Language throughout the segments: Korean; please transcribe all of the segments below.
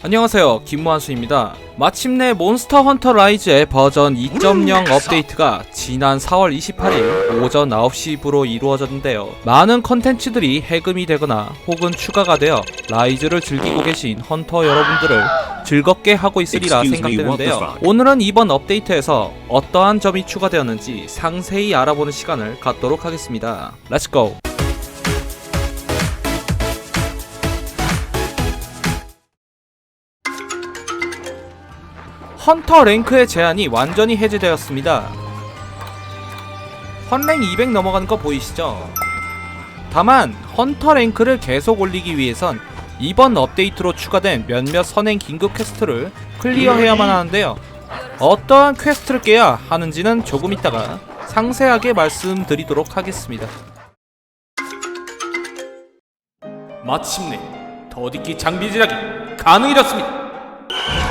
안녕하세요. 김무한수입니다. 마침내 몬스터 헌터 라이즈의 버전 2.0 업데이트가 지난 4월 28일 오전 9시부로 이루어졌는데요. 많은 컨텐츠들이 해금이 되거나 혹은 추가가 되어 라이즈를 즐기고 계신 헌터 여러분들을 즐겁게 하고 있으리라 생각되는데요? 오늘은 이번 업데이트에서 어떠한 점이 추가되었는지 상세히 알아보는 시간을 갖도록 하겠습니다. 렛츠고 헌터 랭크의 제한이 완전히 해제되었습니다. 헌랭 200 넘어가는 거 보이시죠? 다만 헌터 랭크를 계속 올리기 위해선 이번 업데이트로 추가된 몇몇 선행 긴급 퀘스트를 클리어해야만 하는데요. 어떠한 퀘스트를 깨야 하는지는 조금 있다가 상세하게 말씀드리도록 하겠습니다. 마침내 더디끼 장비 제작이 가능해졌습니다.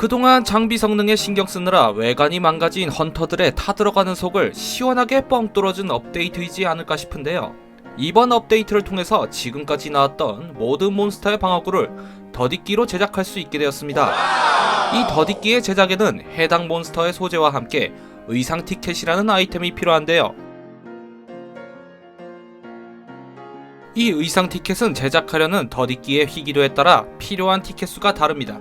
그동안 장비 성능에 신경 쓰느라 외관이 망가진 헌터들의 타들어가는 속을 시원하게 뻥 뚫어준 업데이트이지 않을까 싶은데요. 이번 업데이트를 통해서 지금까지 나왔던 모든 몬스터의 방어구를 더디끼로 제작할 수 있게 되었습니다. 이 더디끼의 제작에는 해당 몬스터의 소재와 함께 의상 티켓이라는 아이템이 필요한데요. 이 의상 티켓은 제작하려는 더디끼의 희귀도에 따라 필요한 티켓 수가 다릅니다.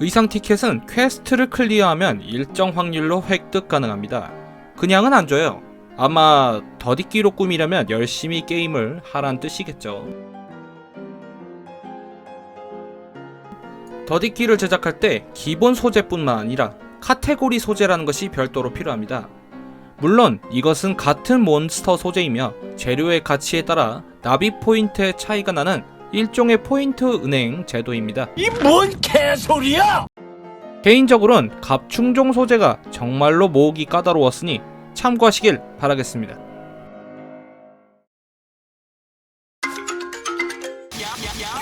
의상 티켓은 퀘스트를 클리어하면 일정 확률로 획득 가능합니다. 그냥은 안 줘요. 아마 더디끼로 꾸미려면 열심히 게임을 하란 뜻이겠죠. 더디끼를 제작할 때 기본 소재뿐만 아니라 카테고리 소재라는 것이 별도로 필요합니다. 물론 이것은 같은 몬스터 소재이며 재료의 가치에 따라 납입 포인트의 차이가 나는 일종의 포인트 은행 제도입니다. 이 뭔 개소리야! 개인적으로는 갑충종 소재가 정말로 모으기 까다로웠으니 참고하시길 바라겠습니다.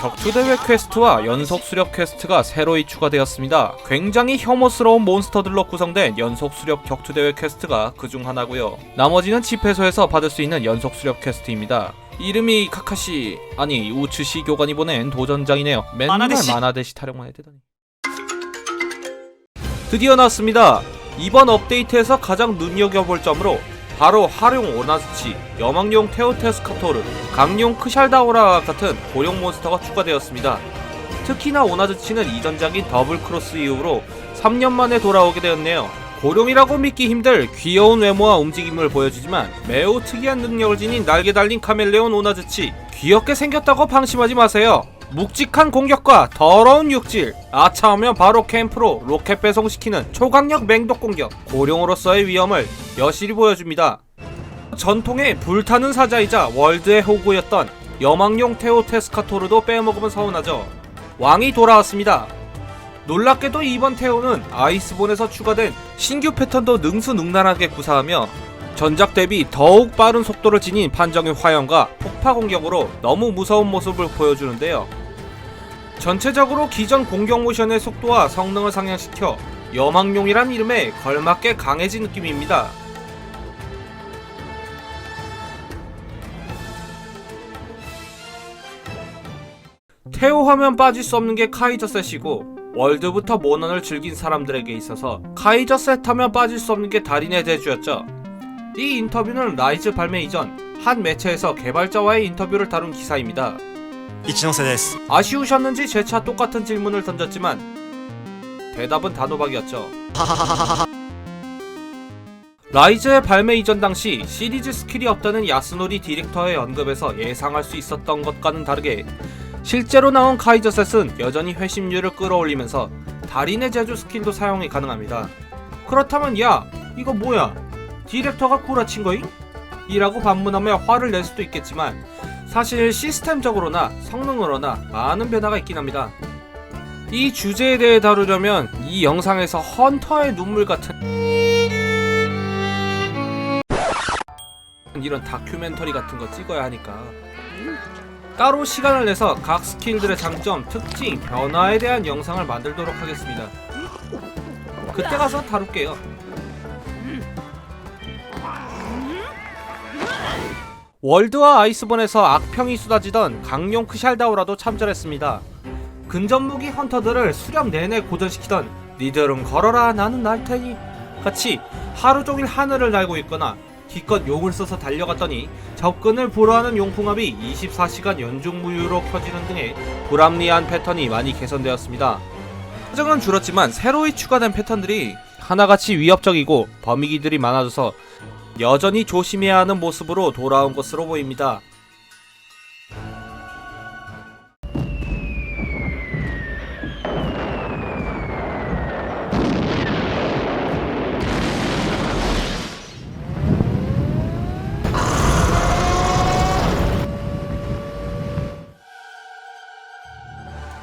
격투대회 퀘스트와 연속 수렵 퀘스트가 새로이 추가되었습니다. 굉장히 혐오스러운 몬스터들로 구성된 연속 수렵 격투대회 퀘스트가 그중 하나고요. 나머지는 집회소에서 받을 수 있는 연속 수렵 퀘스트입니다. 이름이 카카시 아니 우츠시 교관이 보낸 도전장이네요. 맨날 만화대시. 만화대시 타령만 해대더니. 드디어 나왔습니다. 이번 업데이트에서 가장 눈여겨볼 점으로 바로 하룡 오나즈치, 여망용 테오테스카토르, 강용 크샬다오라 같은 고령 몬스터가 추가되었습니다. 특히나 오나즈치는 이전작인 더블 크로스 이후로 3년 만에 돌아오게 되었네요. 고령이라고 믿기 힘들 귀여운 외모와 움직임을 보여주지만 매우 특이한 능력을 지닌 날개 달린 카멜레온 오나즈치 귀엽게 생겼다고 방심하지 마세요. 묵직한 공격과 더러운 육질 아차하면 바로 캠프로 로켓 배송시키는 초강력 맹독 공격 고령으로서의 위험을 여실히 보여줍니다. 전통의 불타는 사자이자 월드의 호구였던 여망용 테오테스카토르도 빼먹으면 서운하죠. 왕이 돌아왔습니다. 놀랍게도 이번 테오는 아이스본에서 추가된 신규 패턴도 능수능란하게 구사하며 전작 대비 더욱 빠른 속도를 지닌 판정의 화염과 폭파 공격으로 너무 무서운 모습을 보여주는데요. 전체적으로 기존 공격 모션의 속도와 성능을 상향시켜 여망용이란 이름에 걸맞게 강해진 느낌입니다. 테오 하면 빠질 수 없는 게 카이저 셋이고 월드부터 모넌을 즐긴 사람들에게 있어서 카이저 셋 하면 빠질 수 없는 게 달인의 대주였죠. 이 인터뷰는 라이즈 발매 이전 한 매체에서 개발자와의 인터뷰를 다룬 기사입니다. 이치노세데스. 아쉬우셨는지 재차 똑같은 질문을 던졌지만 대답은 단호박이었죠. 라이즈의 발매 이전 당시 시리즈 스킬이 없다는 야스노리 디렉터의 언급에서 예상할 수 있었던 것과는 다르게 실제로 나온 카이저셋은 여전히 회심률을 끌어올리면서 달인의 제주 스킨도 사용이 가능합니다. 그렇다면 야 이거 뭐야 디렉터가 구라친 거임? 이라고 반문하며 화를 낼 수도 있겠지만 사실 시스템적으로나 성능으로나 많은 변화가 있긴 합니다. 이 주제에 대해 다루려면 이 영상에서 헌터의 눈물 같은 이런 다큐멘터리 같은 거 찍어야 하니까 따로 시간을 내서 각 스킬들의 장점, 특징, 변화에 대한 영상을 만들도록 하겠습니다. 그때 가서 다룰게요. 월드와 아이스본에서 악평이 쏟아지던 강용 크샬다오라도 참전했습니다. 근접무기 헌터들을 수렴 내내 고전시키던 니들은 걸어라 나는 날 테니 같이 하루 종일 하늘을 날고 있거나 기껏 용을 써서 달려갔더니 접근을 불허하는 용풍압이 24시간 연중무휴로 켜지는 등의 불합리한 패턴이 많이 개선되었습니다. 사정은 줄었지만 새로이 추가된 패턴들이 하나같이 위협적이고 범위기들이 많아져서 여전히 조심해야 하는 모습으로 돌아온 것으로 보입니다.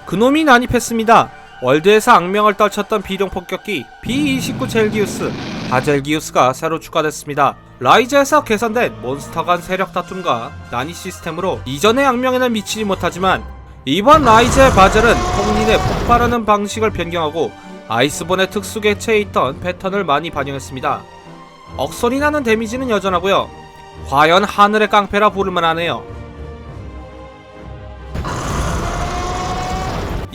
그놈이 난입했습니다. 월드에서 악명을 떨쳤던 비룡 폭격기 B29 젤기우스, 바젤기우스가 새로 추가됐습니다. 라이즈에서 개선된 몬스터 간 세력 다툼과 난이 시스템으로 이전의 악명에는 미치지 못하지만 이번 라이즈의 바젤은 콩린의 폭발하는 방식을 변경하고 아이스본의 특수 개체에 있던 패턴을 많이 반영했습니다. 억소리 나는 데미지는 여전하고요. 과연 하늘의 깡패라 부를만 하네요.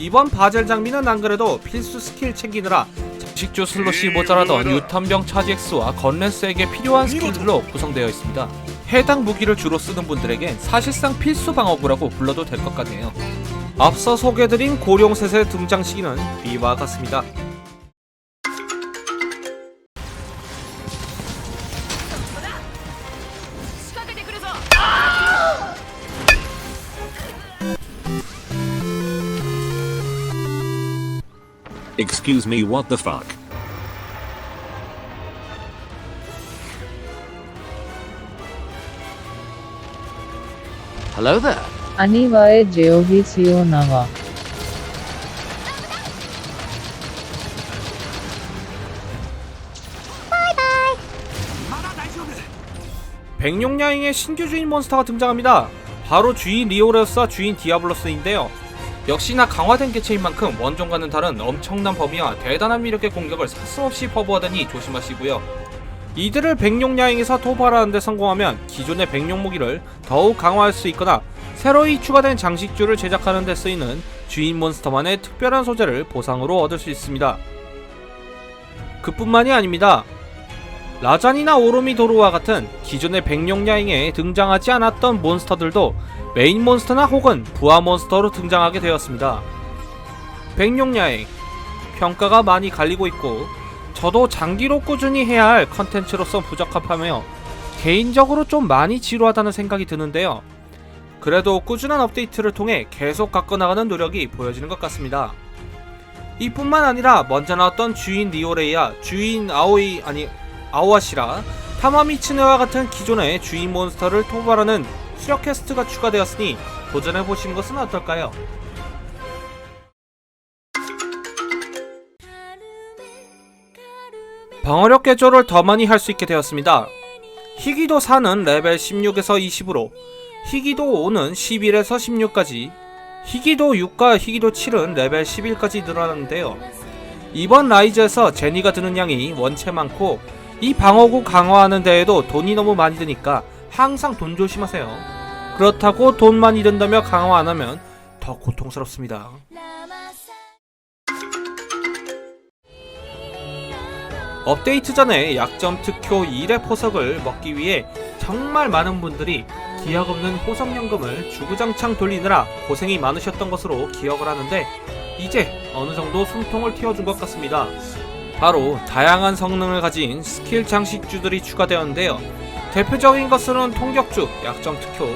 이번 바젤 장비는 안 그래도 필수 스킬 챙기느라 식주 슬롯이 모자라던 유탄병 차지엑스와 건랜스에게 필요한 스킬들로 구성되어 있습니다. 해당 무기를 주로 쓰는 분들에겐 사실상 필수 방어구라고 불러도 될 것 같네요. 앞서 소개드린 고룡셋의 등장 시기는 이와 같습니다. Excuse me, what the fuck? Hello there. 아니 와의 제오비 시오 나와 백룡야잉의 신규 주인 몬스터가 등장합니다. 바로 주인 리오레스와 주인 디아블로스인데요. 역시나 강화된 개체인 만큼 원종과는 다른 엄청난 범위와 대단한 위력의 공격을 사슴없이 퍼부하다니 조심하시고요. 이들을 백룡야잉에서 도발하는데 성공하면 기존의 백룡 무기를 더욱 강화할 수 있거나 새로이 추가된 장식주를 제작하는 데 쓰이는 주인 몬스터만의 특별한 소재를 보상으로 얻을 수 있습니다. 그뿐만이 아닙니다. 라잔이나 오로미도르와 같은 기존의 백룡야잉에 등장하지 않았던 몬스터들도 메인 몬스터나 혹은 부하 몬스터로 등장하게 되었습니다. 백룡야잉 평가가 많이 갈리고 있고 저도 장기로 꾸준히 해야 할 컨텐츠로서 부적합하며 개인적으로 좀 많이 지루하다는 생각이 드는데요. 그래도 꾸준한 업데이트를 통해 계속 가꿔나가는 노력이 보여지는 것 같습니다. 이뿐만 아니라 먼저 나왔던 주인 리오레이야, 주인 아오이 아니 아오아시라, 타마미츠네와 같은 기존의 주인 몬스터를 토벌하는 수력 퀘스트가 추가되었으니 도전해 보시는 것은 어떨까요? 방어력 개조를 더 많이 할 수 있게 되었습니다. 희귀도 4는 레벨 16에서 20으로, 희귀도 5는 11에서 16까지, 희귀도 6과 희귀도 7은 레벨 11까지 늘어났는데요. 이번 라이즈에서 제니가 드는 양이 원체 많고 이 방어구 강화하는 데에도 돈이 너무 많이 드니까 항상 돈 조심하세요. 그렇다고 돈 많이 든다며 강화 안 하면 더 고통스럽습니다. 업데이트 전에 약점 특효 1의 포석을 먹기 위해 정말 많은 분들이 기약 없는 호석연금을 주구장창 돌리느라 고생이 많으셨던 것으로 기억을 하는데 이제 어느 정도 숨통을 틔워준 것 같습니다. 바로 다양한 성능을 가진 스킬 장식주들이 추가되었는데요. 대표적인 것으로는 통격주, 약점 특효,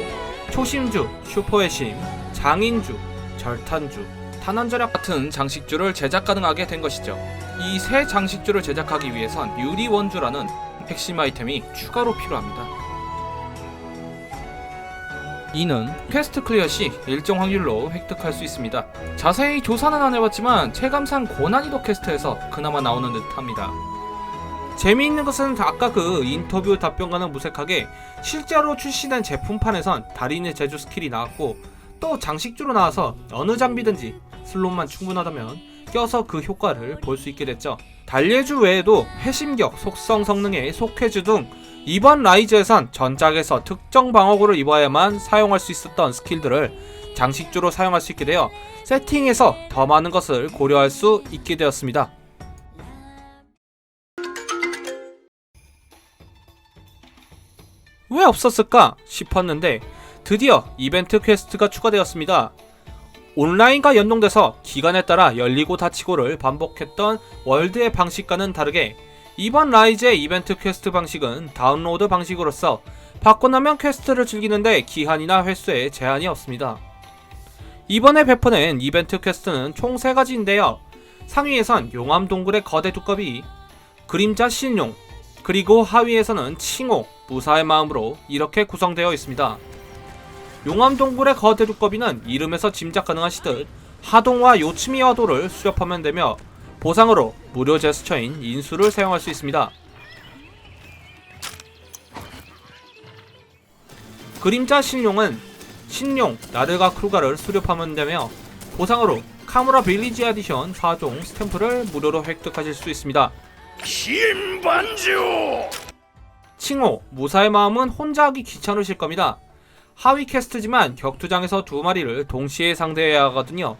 초심주, 슈퍼의 심, 장인주, 절탄주, 탄환절약 같은 장식주를 제작 가능하게 된 것이죠. 이 새 장식주를 제작하기 위해선 유리 원주라는 핵심 아이템이 추가로 필요합니다. 이는 퀘스트 클리어 시 일정 확률로 획득할 수 있습니다. 자세히 조사는 안 해봤지만 체감상 고난이도 퀘스트에서 그나마 나오는 듯합니다. 재미있는 것은 아까 그 인터뷰 답변과는 무색하게 실제로 출시된 제품판에선 달인의 제조 스킬이 나왔고 또 장식주로 나와서 어느 장비든지 슬롯만 충분하다면 껴서 그 효과를 볼 수 있게 됐죠. 달래주 외에도 회심격, 속성 성능의 속해주 등 이번 라이즈에선 전작에서 특정 방어구를 입어야만 사용할 수 있었던 스킬들을 장식주로 사용할 수 있게 되어 세팅에서 더 많은 것을 고려할 수 있게 되었습니다. 왜 없었을까 싶었는데 드디어 이벤트 퀘스트가 추가되었습니다. 온라인과 연동돼서 기간에 따라 열리고 닫히고를 반복했던 월드의 방식과는 다르게 이번 라이즈의 이벤트 퀘스트 방식은 다운로드 방식으로서 받고 나면 퀘스트를 즐기는데 기한이나 횟수에 제한이 없습니다. 이번에 배포된 이벤트 퀘스트는 총 3가지인데요. 상위에선 용암 동굴의 거대 두꺼비, 그림자 신용, 그리고 하위에서는 칭호, 무사의 마음으로 이렇게 구성되어 있습니다. 용암 동굴의 거대 두꺼비는 이름에서 짐작 가능하시듯 하동과 요츠미 화도를 수렵하면 되며 보상으로 무료 제스처인 인수를 사용할 수 있습니다. 그림자 신용은 신용, 나르가 크루가를 수렵하면 되며 보상으로 카무라 빌리지 에디션 4종 스탬프를 무료로 획득하실 수 있습니다. 신반주 칭호, 무사의 마음은 혼자 하기 귀찮으실 겁니다. 하위 캐스트지만 격투장에서 두 마리를 동시에 상대해야 하거든요.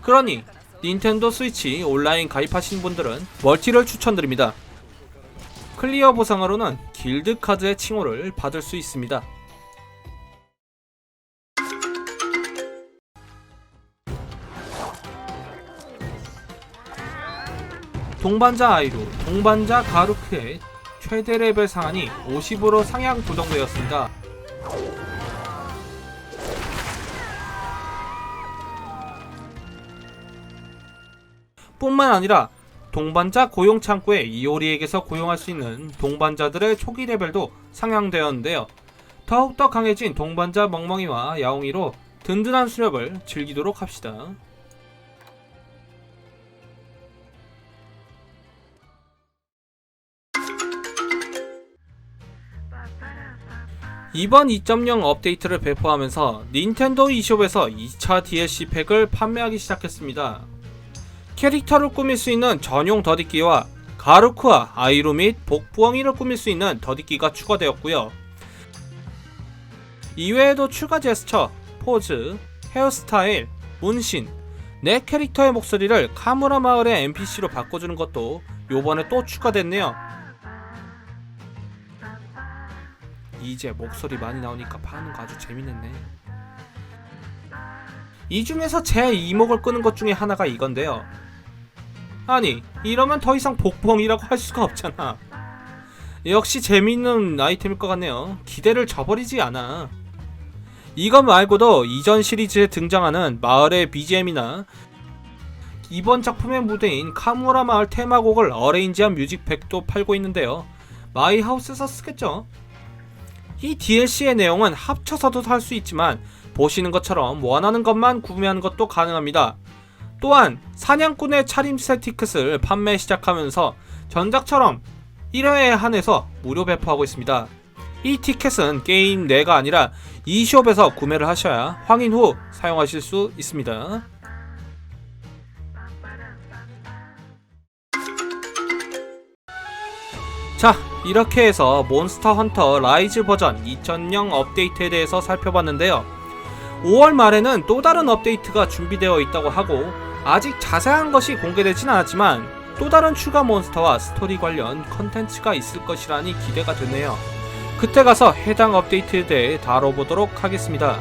그러니 닌텐도 스위치 온라인 가입하신 분들은 멀티를 추천드립니다. 클리어 보상으로는 길드 카드의 칭호를 받을 수 있습니다. 동반자 아이루, 동반자 가루크의 최대 레벨 상한이 50으로 상향 조정되었습니다. 뿐만 아니라 동반자 고용 창구에 이오리에게서 고용할 수 있는 동반자들의 초기 레벨도 상향되었는데요. 더욱더 강해진 동반자 멍멍이와 야옹이로 든든한 수렵을 즐기도록 합시다. 이번 2.0 업데이트를 배포하면서 닌텐도 e숍에서 2차 DLC 팩을 판매하기 시작했습니다. 캐릭터를 꾸밀 수 있는 전용 더디기와 가루크와 아이로 및 복부엉이를 꾸밀 수 있는 더디기가 추가되었고요. 이외에도 추가 제스처, 포즈, 헤어스타일, 문신, 내 캐릭터의 목소리를 카무라 마을의 NPC로 바꿔주는 것도 요번에 또 추가됐네요. 이제 목소리 많이 나오니까 파는 거 아주 재밌네. 이 중에서 제 이목을 끄는 것 중에 하나가 이건데요. 아니, 이러면 더 이상 복봉이라고 할 수가 없잖아. 역시 재밌는 아이템일 것 같네요. 기대를 저버리지 않아. 이것 말고도 이전 시리즈에 등장하는 마을의 BGM이나 이번 작품의 무대인 카무라 마을 테마곡을 어레인지한 뮤직팩도 팔고 있는데요. 마이 하우스에서 쓰겠죠? 이 DLC의 내용은 합쳐서도 살 수 있지만 보시는 것처럼 원하는 것만 구매하는 것도 가능합니다. 또한 사냥꾼의 차림새 티켓을 판매 시작하면서 전작처럼 1회에 한해서 무료 배포하고 있습니다. 이 티켓은 게임 내가 아니라 e숍에서 구매를 하셔야 확인 후 사용하실 수 있습니다. 자, 이렇게 해서 몬스터 헌터 라이즈 버전 2000년 업데이트에 대해서 살펴봤는데요. 5월 말에는 또 다른 업데이트가 준비되어 있다고 하고 아직 자세한 것이 공개되진 않았지만 또 다른 추가 몬스터와 스토리 관련 컨텐츠가 있을 것이라니 기대가 되네요. 그때 가서 해당 업데이트에 대해 다뤄보도록 하겠습니다.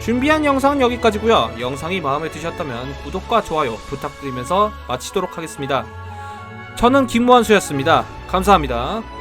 준비한 영상은 여기까지고요. 영상이 마음에 드셨다면 구독과 좋아요 부탁드리면서 마치도록 하겠습니다. 저는 김무한수였습니다. 감사합니다.